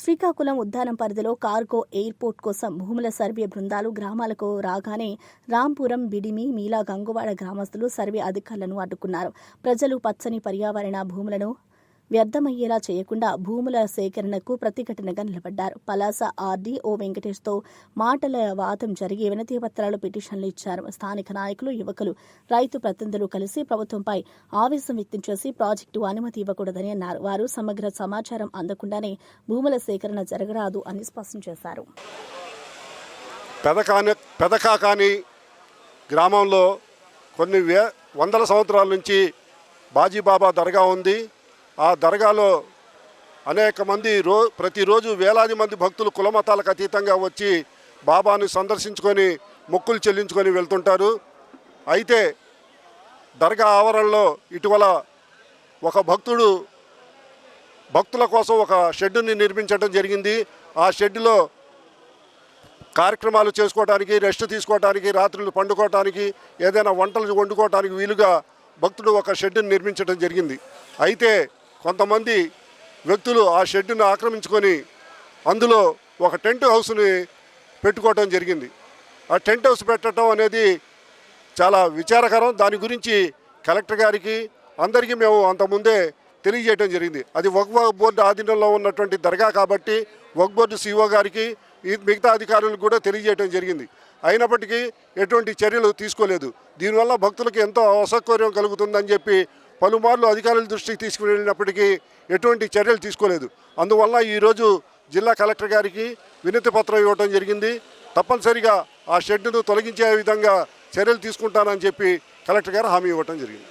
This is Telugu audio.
శ్రీకాకుళం ఉద్యానం పరిధిలో కార్గో ఎయిర్పోర్ట్ కోసం భూముల సర్వే బృందాలు గ్రామాలకు రాగానే రాంపురం బిడిమి మీలా గంగువాడ గ్రామస్తులు సర్వే అధికారులను అడ్డుకున్నారు. ప్రజలు పచ్చని పర్యావరణ భూములను వ్యర్థమయ్యేలా చేయకుండా భూముల సేకరణకు ప్రతిఘటనగా నిలబడ్డారు. పలాస ఆర్డీ ఓ వెంకటేష్తో మాటల వాదం జరిగి వినతి పత్రాలు పిటిషన్లు ఇచ్చారు. స్థానిక నాయకులు యువకులు రైతు ప్రతినిధులు కలిసి ప్రభుత్వంపై ఆవేశం వ్యక్తం చేసి ప్రాజెక్టు అనుమతి ఇవ్వకూడదని అన్నారు. వారు సమగ్ర సమాచారం అందకుండానే భూముల సేకరణ జరగరాదు అని స్పష్టం చేశారు. పెదకాకాని గ్రామంలో కొన్ని వే వందల సంవత్సరాల నుంచి బాజీబాబా దర్గా ఉంది. ఆ దర్గాలో అనేక మంది రో ప్రతిరోజు వేలాది మంది భక్తులు కులమతాలకు అతీతంగా వచ్చి బాబాను సందర్శించుకొని మొక్కులు చెల్లించుకొని వెళ్తుంటారు. అయితే దర్గా ఆవరణలో ఇటీవల ఒక భక్తుడు భక్తుల కోసం ఒక షెడ్డుని నిర్మించడం జరిగింది. ఆ షెడ్డులో కార్యక్రమాలు చేసుకోవడానికి రెస్ట్ తీసుకోవడానికి రాత్రులు పండుకోవడానికి ఏదైనా వంటలు వండుకోవడానికి వీలుగా భక్తుడు ఒక షెడ్డును నిర్మించడం జరిగింది. అయితే కొంతమంది వ్యక్తులు ఆ షెడ్డును ఆక్రమించుకొని అందులో ఒక టెంట్ హౌస్ని పెట్టుకోవడం జరిగింది. ఆ టెంట్ హౌస్ పెట్టడం అనేది చాలా విచారకరం. దాని గురించి కలెక్టర్ గారికి అందరికీ మేము అంతకుముందే తెలియజేయడం జరిగింది. అది వక్ఫ్ బోర్డు ఆధీనంలో ఉన్నటువంటి దర్గా కాబట్టి వక్ఫ్ బోర్డు సీఓ గారికి ఈ మిగతా అధికారులకు కూడా తెలియజేయడం జరిగింది. అయినప్పటికీ ఎటువంటి చర్యలు తీసుకోలేదు. దీనివల్ల భక్తులకు ఎంతో అసౌకర్యం కలుగుతుందని చెప్పి పలుమార్లు అధికారుల దృష్టికి తీసుకువెళ్ళినప్పటికీ ఎటువంటి చర్యలు తీసుకోలేదు. అందువల్ల ఈరోజు జిల్లా కలెక్టర్ గారికి వినతి పత్రం ఇవ్వడం జరిగింది. తప్పనిసరిగా ఆ షెడ్డును తొలగించే విధంగా చర్యలు తీసుకుంటానని చెప్పి కలెక్టర్ గారు హామీ ఇవ్వటం జరిగింది.